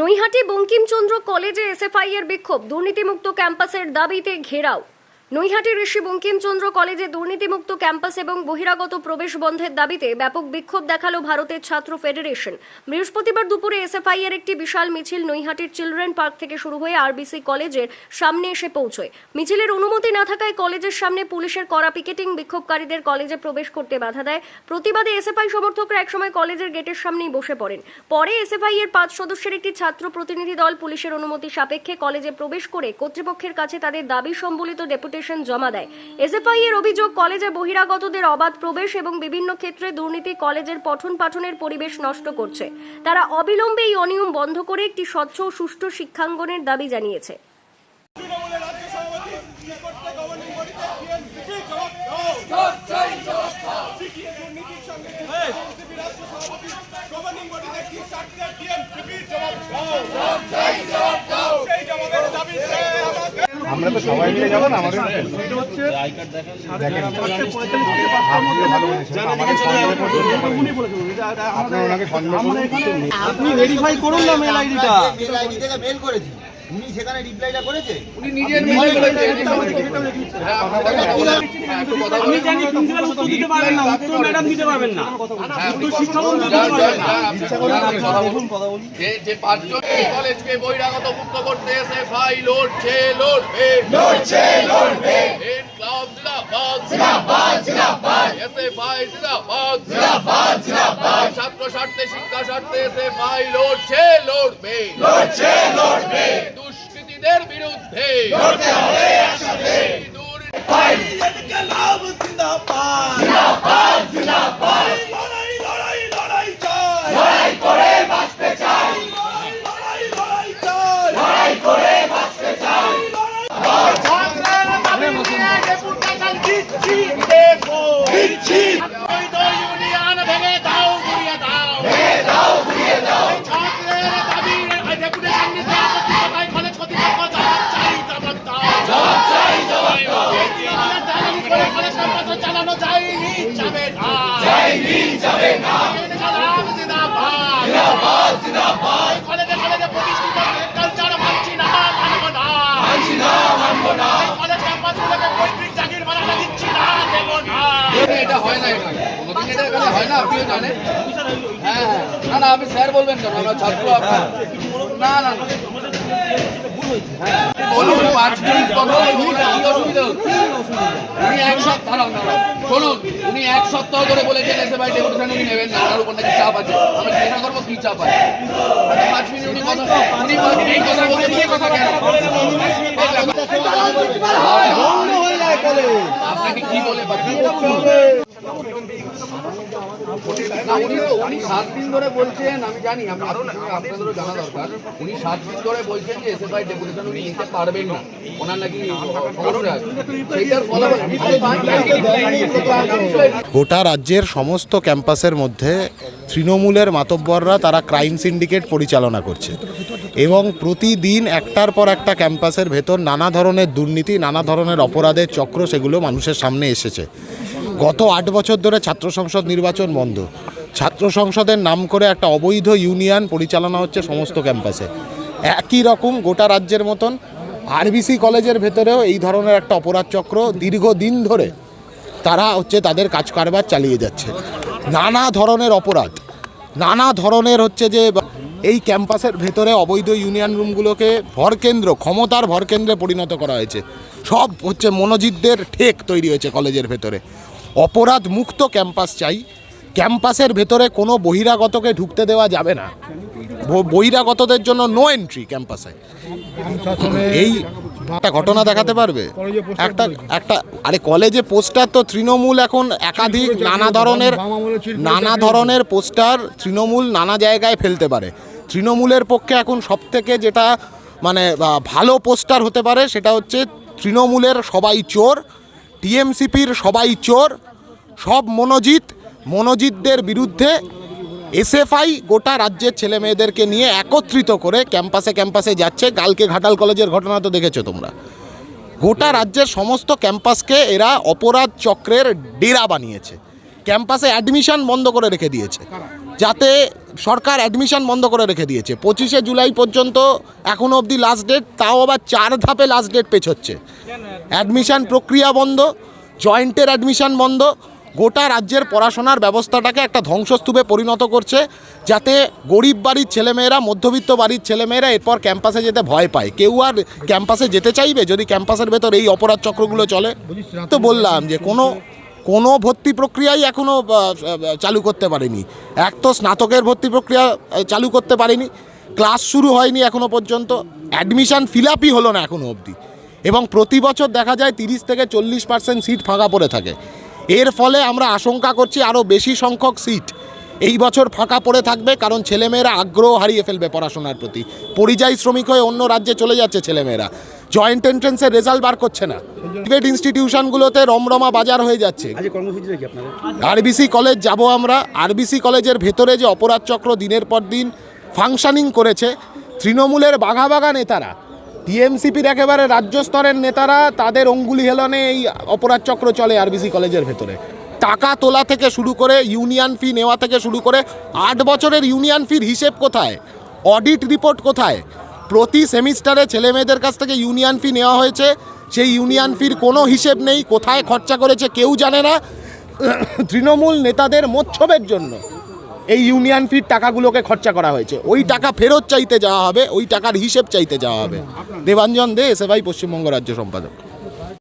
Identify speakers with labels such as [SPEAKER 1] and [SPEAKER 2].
[SPEAKER 1] নৈহাটি বঙ্কিমচন্দ্র কলেজে এসএফআই এর বিক্ষোভ। দুর্নীতিমুক্ত ক্যাম্পাসের দাবিতে ঘেরাও। নৈহাটি ঋষি বঙ্কিমচন্দ্র কলেজে দুর্নীতিমুক্ত ক্যাম্পাস এবং বহিরাগত প্রবেশ বন্ধের দাবিতে ব্যাপক বিক্ষোভ দেখাল ভারতের ছাত্র ফেডারেশন। বৃহস্পতিবার দুপুরে এসএফআই এর একটি বিশাল মিছিল নৈহাটির চিলড্রেন পার্ক থেকে শুরু হয়ে আরবিসি কলেজের সামনে এসে পৌঁছয়। মিছিলের অনুমতি না থাকায় কলেজের সামনে পুলিশের কড়া পিকেটিং বিক্ষোভকারীদের কলেজে প্রবেশ করতে বাধা দেয়। প্রতিবাদে এসএফআই সমর্থকরা একসময় কলেজের গেটের সামনেই বসে পড়েন। পরে এসএফআই এর পাঁচ সদস্যের একটি ছাত্র প্রতিনিধি দল পুলিশের অনুমতি সাপেক্ষে কলেজে প্রবেশ করে কর্তৃপক্ষের কাছে তাদের দাবি সম্বলিত ডেপুটেশন জমা দেয়। এসএফআই এর অভিযোগ, কলেজে বহিরাগতদের অবাধ প্রবেশ এবং বিভিন্ন ক্ষেত্রে দুর্নীতি কলেজের পঠন পাঠনের পরিবেশ নষ্ট করছে। তারা অবিলম্বে এই অনিয়ম বন্ধ করে একটি স্বচ্ছ ও সুষ্ঠু শিক্ষাঙ্গনের দাবি জানিয়েছে।
[SPEAKER 2] আমরা তো সবাই মিলে যাব না আমাদের ওনাকে
[SPEAKER 3] আপনি ভেরিফাই করুন না মেল আইডিটা
[SPEAKER 4] মেল করেছি। উনি সেখানে রিপ্লাইটা করেছে?
[SPEAKER 3] আমি জানি প্রিন্সিপাল উত্তর দিতে পারবেন না উত্তর ম্যাডাম দিতে পারবেন না। উত্তর শিক্ষামন্ত্রী দিতে পারবেন না।
[SPEAKER 5] যে যে পাঁচজন কলেজকে বহিরাগত মুক্ত করতে এসে ফাই লড়ছে লড়বে।
[SPEAKER 6] লড়ছে লড়বে।
[SPEAKER 5] ইনকলাব জিন্দাবাদ। জিন্দাবাদ জিন্দাবাদ। এসে ফাই জিন্দাবাদ। জিন্দাবাদ জিন্দাবাদ। ছাত্র স্বার্থে শিক্ষা স্বার্থে এসে ফাই লড়ছে লড়বে।
[SPEAKER 6] লড়ছে লড়বে।
[SPEAKER 5] দুষ্কৃতীদের বিরুদ্ধে।
[SPEAKER 6] লড়তে হবে একসাথে।
[SPEAKER 5] দুর্নীতি
[SPEAKER 6] লাভ জিন্দাবাদ। জিন্দাবাদ জিন্দাবাদ। লড়াই লড়াই লড়াই চাই। লড়াই করে বাঁচতে চাই। লড়াই লড়াই চাই। লড়াই করে বাঁচতে চাই। দিচ্ছি
[SPEAKER 5] ইউনিয়ন
[SPEAKER 7] এটা হয় না এখানে এটা হয় না আপনিও জানেন না না আপনি স্যার বলবেন কেন? আমরা ছাত্র আপনার। না না হ্যাঁ, বলুন পাঁচ মিনিট কথা বলুন কি উনি এক সপ্তাহ দাঁড়ান। উনি এক সপ্তাহ ধরে বলেছেন এসে ভাই ডেপুটেশন উনি নেবেন না ওনার উপর নাকি চাপ আছে। আমি জিজ্ঞাসা করব কি চাপ আছে? আচ্ছা, পাঁচ মিনিট উনি কথা উনি কথা বলতে কথা কেন? আপনাকে কি বলে উনি সাত দিন ধরে বলছেন আমি জানি আপনাদেরও জানা দরকার। উনি সাত দিন ধরে বলছেন যে এসএফআই ডেপুটেশন উনি নিতে পারবেন না। ওনার নাকি সেইটার
[SPEAKER 8] গোটা রাজ্যের সমস্ত ক্যাম্পাসের মধ্যে তৃণমূলের মাতব্বররা তারা ক্রাইম সিন্ডিকেট পরিচালনা করছে। এবং প্রতিদিন একটার পর একটা ক্যাম্পাসের ভেতর নানা ধরনের দুর্নীতি, নানা ধরনের অপরাধের চক্র সেগুলো মানুষের সামনে এসেছে। গত আট বছর ধরে ছাত্র সংসদ নির্বাচন বন্ধ। ছাত্র সংসদের নাম করে একটা অবৈধ ইউনিয়ন পরিচালনা হচ্ছে সমস্ত ক্যাম্পাসে। একই রকম গোটা রাজ্যের মতন আরবিসি কলেজের ভেতরেও এই ধরনের একটা অপরাধ চক্র দীর্ঘদিন ধরে তারা হচ্ছে তাদের কাজ কারবার চালিয়ে যাচ্ছে। নানা ধরনের অপরাধ। নানা ধরনের হচ্ছে যে, এই ক্যাম্পাসের ভেতরে অবৈধ ইউনিয়ন রুমগুলোকে ভরকেন্দ্র, ক্ষমতার ভরকেন্দ্রে পরিণত করা হয়েছে। সব হচ্ছে মনোজিতদের ঠেক তৈরি হয়েছে কলেজের ভেতরে। অপরাধ মুক্ত ক্যাম্পাস চাই। ক্যাম্পাসের ভেতরে কোনো বহিরাগতকে ঢুকতে দেওয়া যাবে না। বহিরাগতদের জন্য নো এন্ট্রি ক্যাম্পাসে। এই একটা ঘটনা দেখাতে পারবে? একটা একটা আরে কলেজে পোস্টার তো তৃণমূল এখন একাধিক নানা ধরনের নানা ধরনের পোস্টার তৃণমূল নানা জায়গায় ফেলতে পারে। তৃণমূলের পক্ষে এখন সব থেকে যেটা মানে ভালো পোস্টার হতে পারে সেটা হচ্ছে তৃণমূলের সবাই চোর টিএমসিপির সবাই চোর সব মনোজিৎ মনোজিতদের বিরুদ্ধে এসএফআই গোটা রাজ্যের ছেলে মেয়েদেরকে নিয়ে একত্রিত করে ক্যাম্পাসে ক্যাম্পাসে যাচ্ছে। কালকে ঘাটাল কলেজের ঘটনা তো দেখেছ তোমরা। গোটা রাজ্যের সমস্ত ক্যাম্পাসকে এরা অপরাধ চক্রের ডেরা বানিয়েছে। ক্যাম্পাসে অ্যাডমিশন বন্ধ করে রেখে দিয়েছে। যাতে সরকার অ্যাডমিশন বন্ধ করে রেখে দিয়েছে। পঁচিশে জুলাই পর্যন্ত এখনও অবধি লাস্ট ডেট তাও আবার চার ধাপে লাস্ট ডেট পেছোচ্ছে। অ্যাডমিশন প্রক্রিয়া বন্ধ, জয়েন্টের অ্যাডমিশন বন্ধ গোটা রাজ্যের পড়াশোনার ব্যবস্থাটাকে একটা ধ্বংসস্তূপে পরিণত করছে যাতে গরিব বাড়ির ছেলেমেয়েরা, মধ্যবিত্ত বাড়ির ছেলেমেয়েরা এরপর ক্যাম্পাসে যেতে ভয় পায়। কেউ আর ক্যাম্পাসে যেতে চাইবে যদি ক্যাম্পাসের ভেতর এই অপরাধ চক্রগুলো চলে? তো বললাম যে কোনো কোনো ভর্তি প্রক্রিয়াই এখনও চালু করতে পারেনি। এক তো স্নাতকের ভর্তি প্রক্রিয়া চালু করতে পারেনি। ক্লাস শুরু হয়নি এখনও পর্যন্ত। অ্যাডমিশন ফিল আপই হলো না এখনও অবধি। এবং প্রতি বছর দেখা যায় তিরিশ থেকে চল্লিশ পার্সেন্ট সিট ফাঁকা পড়ে থাকে। এর ফলে আমরা আশঙ্কা করছি আরও বেশি সংখ্যক সিট এই বছর ফাঁকা পড়ে থাকবে কারণ ছেলেমেয়েরা আগ্রহ হারিয়ে ফেলবে পড়াশোনার প্রতি। পরিযায়ী শ্রমিক হয়ে অন্য রাজ্যে চলে যাচ্ছে ছেলেমেয়েরা। জয়েন্ট এন্ট্রেন্সের রেজাল্ট বার করছে না। প্রাইভেট ইনস্টিটিউশনগুলোতে রমরমা বাজার হয়ে যাচ্ছে। আরবিসি কলেজ যাব আমরা। আরবিসি কলেজের ভেতরে যে অপরাধ চক্র দিনের পর দিন ফাংশানিং করেছে তৃণমূলের বাঘা বাঘা নেতারা। টিএমসিপির একেবারে রাজ্য স্তরের নেতারা তাদের অঙ্গুলি হেলনে এই অপরাধ চক্র চলে আরবিসি কলেজের ভেতরে। টাকা তোলা থেকে শুরু করে ইউনিয়ন ফি নেওয়া থেকে শুরু করে আট বছরের ইউনিয়ন ফির হিসেব কোথায়? অডিট রিপোর্ট কোথায়? প্রতি সেমিস্টারে ছেলে মেয়েদের কাছ থেকে ইউনিয়ন ফি নেওয়া হয়েছে। সেই ইউনিয়ন ফির কোনো হিসেব নেই, কোথায় খরচা করেছে কেউ জানে না। তৃণমূল নেতাদের মোচ্ছবের জন্য এই ইউনিয়ন ফির টাকাগুলোকে খরচা করা হয়েছে। ওই টাকা ফেরত চাইতে যাওয়া হবে ওই টাকার হিসেব চাইতে যাওয়া হবে। দেবাঞ্জন দে এসএফআই পশ্চিমবঙ্গ রাজ্য সম্পাদক।